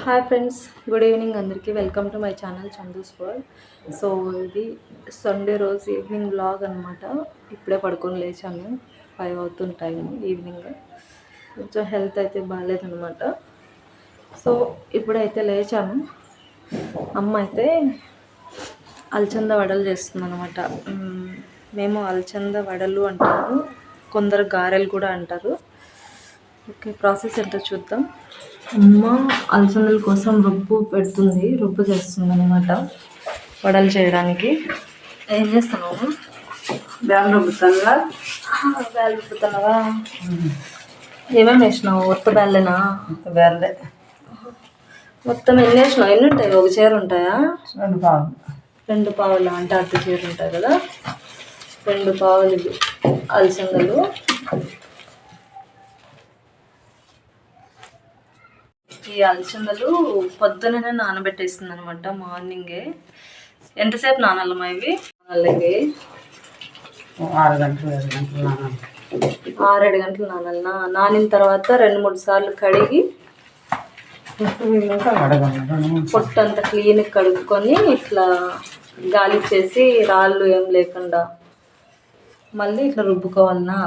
Hi friends good evening అందరికీ. Welcome to my channel Chandu's world so ఇది Sunday రోజు evening blog అనమాట ఇప్పుడే పడుకొని లేచాను. ఫైవ్ అవుతుంది టైం ఈవినింగ్ కొంచెం హెల్త్ అయితే బాగాలేదనమాట సో ఇప్పుడైతే లేచాను. అమ్మ అయితే అలచంద వడలు చేస్తుందనమాట మేము అలచంద వడలు అంటాము కొందరు గారెలు కూడా అంటారు. ఓకే ప్రాసెస్ ఏంటో చూద్దాం. అమ్మ అలసందల కోసం రుబ్బు పెడుతుంది రుబ్బు చేస్తుంది అనమాట వడలు చేయడానికి. ఏం చేస్తున్నావు? బ్యాగ్ రుబ్బుతానుగా బ్యాల్ రుబ్బుతున్నావా? ఏమేమి వేసినావు? ఒత్త బ్యాల్లేనా బ్యాగ్లే. మొత్తం ఎన్ని వేసినావు? ఎన్ని ఉంటాయి? ఒక చీర ఉంటాయా? రెండు పావు. రెండు పావులు? అంటే అర్ధ చీర ఉంటాయి కదా. రెండు పావులు అలసందలు. ఈ అలసందలు పొద్దుననే నానబెట్టేస్తుంది అనమాట మార్నింగే. ఎంతసేపు నానాలమ్మా ఇవి? నానల్లకి ఆరు గంటలు ఏడు గంటలు నానాలి. ఆరేడు గంటలు నానాలనా నానిన తర్వాత రెండు మూడు సార్లు కడిగి పొట్టు అంతా క్లీన్ కడుక్కొని ఇట్లా గాలి చేసి రాళ్ళు ఏం లేకుండా మళ్ళీ ఇట్లా రుబ్బుకోవాలనా?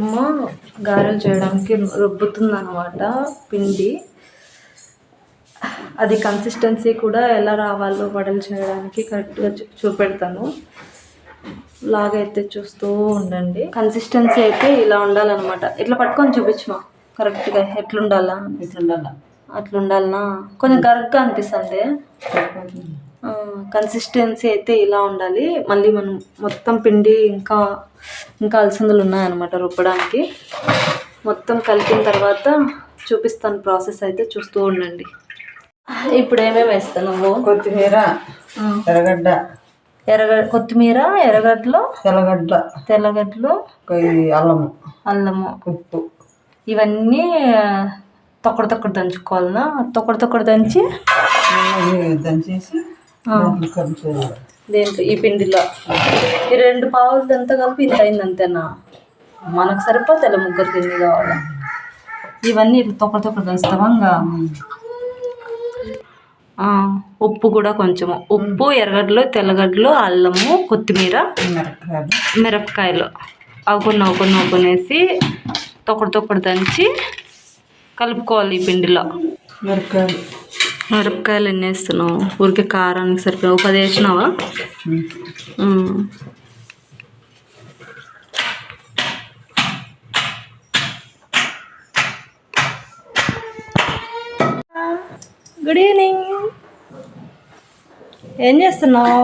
అమ్మ గారెలు చేయడానికి రుబ్బుతుంది అనమాట పిండి. అది కన్సిస్టెన్సీ కూడా ఎలా రావాలో వడలు చేయడానికి కరెక్ట్గా చూపెడతాను. లాగైతే చూస్తూ ఉండండి. కన్సిస్టెన్సీ అయితే ఇలా ఉండాలన్నమాట. ఇట్లా పట్టుకొని చూపించమా? కరెక్ట్గా ఎట్లుండాలా? ఇట్లా అట్లా ఉండాలనా కొంచెం కరెక్ట్గా అనిపిస్తుంది. కన్సిస్టెన్సీ అయితే ఇలా ఉండాలి. మళ్ళీ మనం మొత్తం పిండి ఇంకా ఇంకా అలసందలు ఉన్నాయన్నమాట రుబ్బడానికి. మొత్తం కలిపిన తర్వాత చూపిస్తాను ప్రాసెస్ అయితే చూస్తూ ఉండండి. ఇప్పుడు ఏమేమి వేస్తావు నువ్వు? కొత్తిమీర ఎర్రగడ్డ. ఎర్రగడ్డ కొత్తిమీర ఎర్రగడ్డలు? తెల్లగడ్డ. తెల్లగడ్డలు? అల్లము. అల్లము. ఉప్పు. ఇవన్నీ తొక్కడు తొక్కడు దంచుకోవాలనా? తొక్కడు తొక్కడు దంచి? దంచేసి దాంట్లో? ఈ పిండిలో. ఈ రెండు పావులు అంతా కలిపి ఇంత అయింది అంతేనా? మనకు సరిపోతే ముగ్గురికి ఎన్ని కావాలా ఇవన్నీ ఇట్లా తొక్కడు తొక్కడు ఇంకా? ఆ, ఉప్పు కూడా కొంచెము. ఉప్పు ఎర్రగడ్డలు తెల్లగడ్డలు అల్లము కొత్తిమీర మిరపకాయలు. మిరపకాయలు. అవి కొన్ని అవి కొన్ని అవి కొన్ని వేసి తొక్కడు తొక్కడు దంచి కలుపుకోవాలి ఈ పిండిలో. మిరపకాయలు. మిరపకాయలు ఎన్ని వేస్తున్నావు. ఊరికే కారానికి సరిపోయి పది వేసినావా. గుడ్ ఈవినింగ్ ఏం చేస్తున్నావు?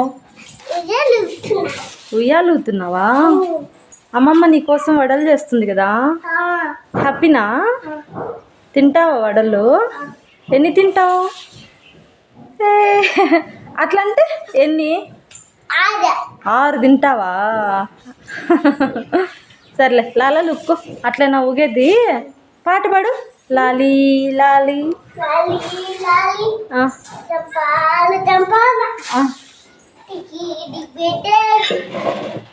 ఉయ్యాలుగుతున్నావా అమ్మమ్మ నీకోసం వడలు చేస్తుంది కదా. హ్యాపీనా తింటావా వడలు? ఎన్ని తింటావు? ఏ, అట్లా అంటే ఎన్ని? ఆరు. తింటావా? సర్లే లాలా లుక్కు. అట్లనా ఊగేది. పాట పాడు. లాలి లాలి.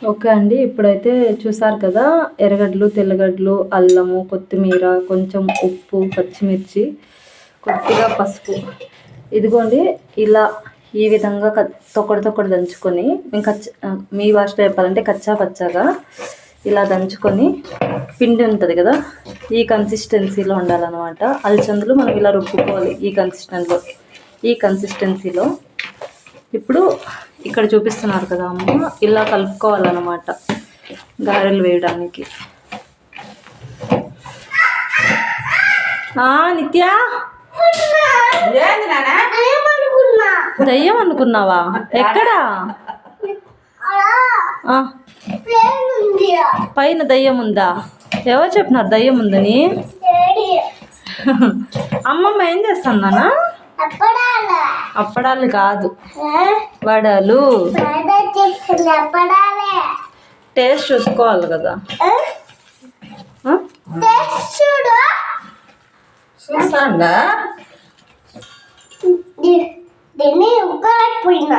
ఓకే అండి ఇప్పుడైతే చూసారు కదా ఎర్రగడ్డలు తెల్లగడ్డలు అల్లము కొత్తిమీర కొంచెం ఉప్పు పచ్చిమిర్చి. కొద్దిగా పసుపు. ఇదిగోండి ఇలా ఈ విధంగా తొక్కడు తొక్కడు దంచుకొని మీ భాషలో చెప్పాలంటే కచ్చా పచ్చాగా ఇలా దంచుకొని పిండి ఉంటుంది కదా ఈ కన్సిస్టెన్సీలో ఉండాలన్నమాట. అలచందులు మనం ఇలా రుబ్బుకోవాలి ఈ కన్సిస్టెన్సీలో ఈ కన్సిస్టెన్సీలో ఇప్పుడు ఇక్కడ చూపిస్తున్నారు కదా అమ్మ ఇలా కలుపుకోవాలన్నమాట గారెలు వేయడానికి. నిత్యా నిత్య! దయ్యం అనుకున్నావా ఎక్కడా? ఆ, పైన దయ్యం ఉందా ఎవరు చెప్పినారు దయ్యం ఉందని అమ్మమ్మ ఏం చేస్తుందన్నా అప్పడాలు. కాదు. వడలు. టేస్ట్ చూసుకోవాలి కదా? చూస్తాండా? దీన్ని ఉక్కలేకపోయినా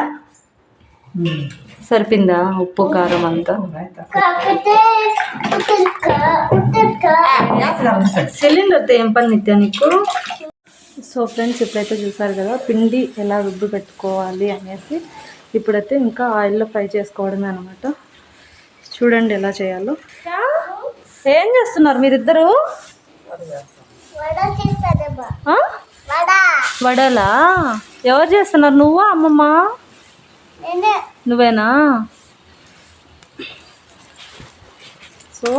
సరిపోయిందా? ఉప్పు కారం అంతా? సిలిండర్తో ఏం పని నిత్య నీకు? సో ఫ్రెండ్స్ ఇప్పుడైతే చూసారు కదా పిండి ఎలా రుబ్బు పెట్టుకోవాలి అనేసి ఇప్పుడైతే ఇంకా ఆయిల్లో ఫ్రై చేసుకోవడమే అనమాట చూడండి ఎలా చేయాలో. ఏం చేస్తున్నారు మీరిద్దరు? వడలా? ఎవరు చేస్తున్నారు నువ్వా అమ్మమ్మ? నువ్వేనా? సో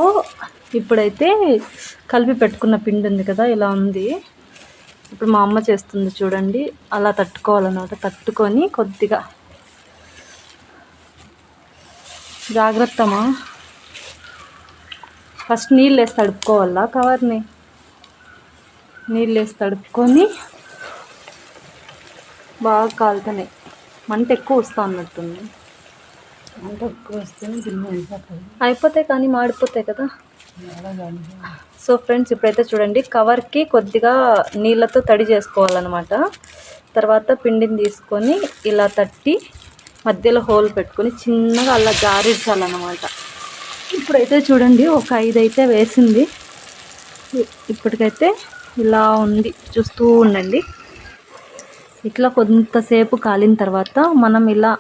ఇప్పుడైతే కలిపి పెట్టుకున్న పిండి ఉంది కదా ఇలా ఉంది. ఇప్పుడు మా అమ్మ చేస్తుంది చూడండి అలా తట్టుకోవాలన్నమాట. తట్టుకొని కొద్దిగా. జాగ్రత్తమా? ఫస్ట్ నీళ్ళు వేసి తడుపుకోవాలా కవర్ని? నీళ్ళు వేసి తడుపుకొని బాగా కాలుతున్నాయి. మంట ఎక్కువ వస్తా అన్నట్టుంది. అంటే ఎక్కువ వస్తేనే అయిపోతుంది. అయిపోతాయి కానీ మాడిపోతాయి కదా. సో ఫ్రెండ్స్ ఇప్పుడైతే చూడండి కవర్కి కొద్దిగా నీళ్ళతో తడి చేసుకోవాలన్నమాట. తర్వాత పిండిని తీసుకొని ఇలా తట్టి మధ్యలో హోల్ పెట్టుకొని చిన్నగా అలా జారించాలన్నమాట ఇప్పుడైతే చూడండి ఒక ఐదు అయితే వేసింది ఇప్పటికైతే ఇలా ఉంది. చూస్తూ ఉండండి. ఇట్లా కొంతసేపు కాలిన తర్వాత మనం ఇలా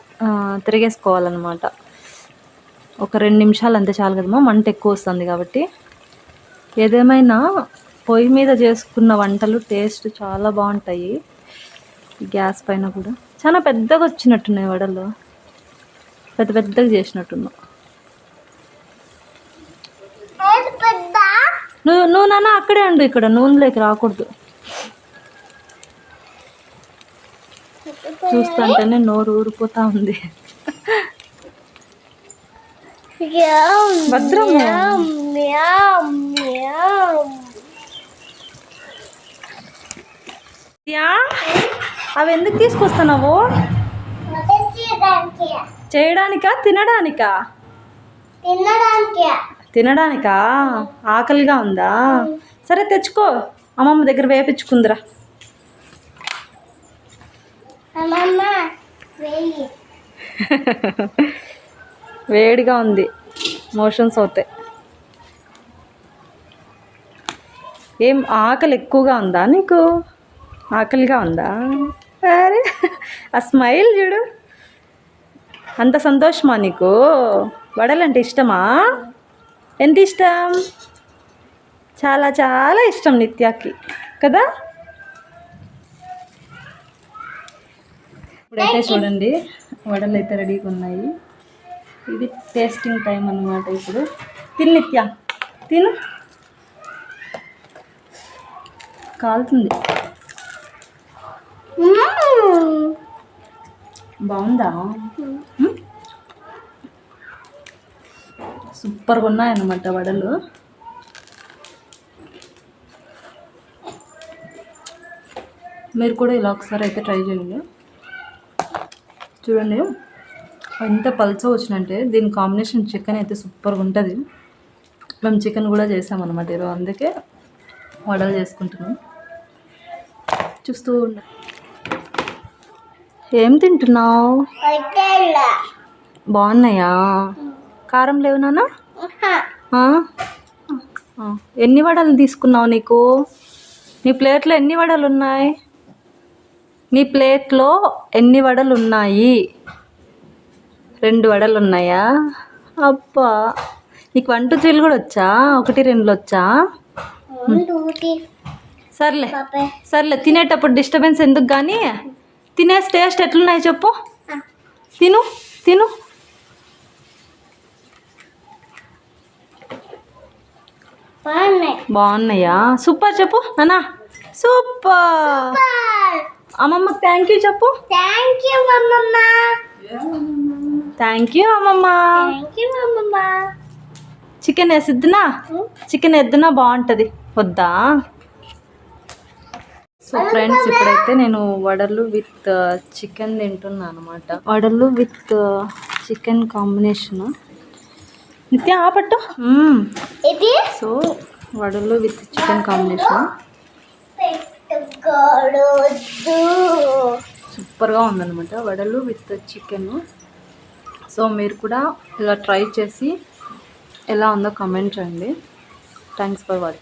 తిరిగేసుకోవాలన్నమాట. ఒక రెండు నిమిషాలు అంతే చాలు కదమ్మా మంట ఎక్కువ వస్తుంది కాబట్టి. ఏదేమైనా పొయ్యి మీద చేసుకున్న వంటలు టేస్ట్ చాలా బాగుంటాయి. గ్యాస్ పైన కూడా. చాలా పెద్దగా వచ్చినట్టున్నాయి వడలు. పెద్ద పెద్దగా చేసినట్టున్నా. ఏది పెద్ద? నువ్వు నువ్వు నాన్న అక్కడే ఉండు ఇక్కడ నూనెలోకి రాకూడదు. చూస్తుంటేనే నోరు ఊరిపోతా ఉంది. అవి ఎందుకు తీసుకొస్తున్నావు? చేయడానికి తినడానికా. తినడానికి? ఆకలిగా ఉందా? సరే తెచ్చుకో. అమ్మమ్మ దగ్గర వేపించుకుందిరా. వేడిగా ఉంది. మోషన్స్ అవుతాయి. ఏం ఆకలి ఎక్కువగా ఉందా నీకు? ఆకలిగా ఉందా? అరే ఆ స్మైల్ చూడు. అంత సంతోషమా నీకు? వడలంటే ఇష్టమా? ఎంత ఇష్టం? చాలా చాలా ఇష్టం నిత్యాకి. కదా? ఇప్పుడైతే చూడండి వడలు అయితే రెడీగా ఉన్నాయి. ఇది టేస్టింగ్ టైం అన్నమాట ఇప్పుడు. తిను నిత్య తిను. కాలుతుంది. బాగుందా? మ్మ్? సూపర్గా ఉన్నాయన్నమాట వడలు. మీరు కూడా ఇలా ఒకసారి అయితే ట్రై చేయండి. చూడండి. ఎంత పల్చ వచ్చినంటే దీని కాంబినేషన్ చికెన్ అయితే సూపర్గా ఉంటుంది. మేము చికెన్ కూడా చేసామన్నమాట ఈరోజు అందుకే వడలు చేసుకుంటున్నాం. చూస్తూ ఉండ. ఏం తింటున్నావు? బాగున్నాయా? కారం లేవు నాన్న. ఎన్ని వడలు తీసుకున్నావు నీకు? నీ ప్లేట్లో ఎన్ని వడలు ఉన్నాయి? నీ ప్లేట్లో ఎన్ని వడలు ఉన్నాయి రెండు వడలు ఉన్నాయా అబ్బా నీకు వన్ టూ త్రీలు కూడా వచ్చా? ఒకటి రెండు వచ్చా? సర్లే సర్లే తినేటప్పుడు డిస్టర్బెన్స్ ఎందుకు కానీ తినేసి టేస్ట్ ఎట్లున్నాయి చెప్పు. తిను తిను. బాగున్నాయి. బాగున్నాయా? సూపర్ చెప్పు నానా. సూపర్. అమ్మమ్మకి థ్యాంక్ యూ చెప్పు. థ్యాంక్ యూ అమ్మమ్మ. థ్యాంక్ యూ అమ్మమ్మ. థ్యాంక్ యూ అమ్మమ్మ. చికెన్ వేసిద్దునా? చికెన్ ఎద్దునా బాగుంటుంది. వద్దా? సో ఫ్రెండ్స్ ఇప్పుడైతే నేను వడలు విత్ చికెన్ తింటున్నాను అనమాట వడలు విత్ చికెన్ కాంబినేషన్ నిత్య ఆపట్టు. సో వడలు విత్ చికెన్ కాంబినేషన్ సూపర్గా ఉందన్నమాట వడలు విత్ చికెన్. సో మీరు కూడా ఇలా ట్రై చేసి ఎలా ఉందో కమెంట్ చేయండి. Thanks for watching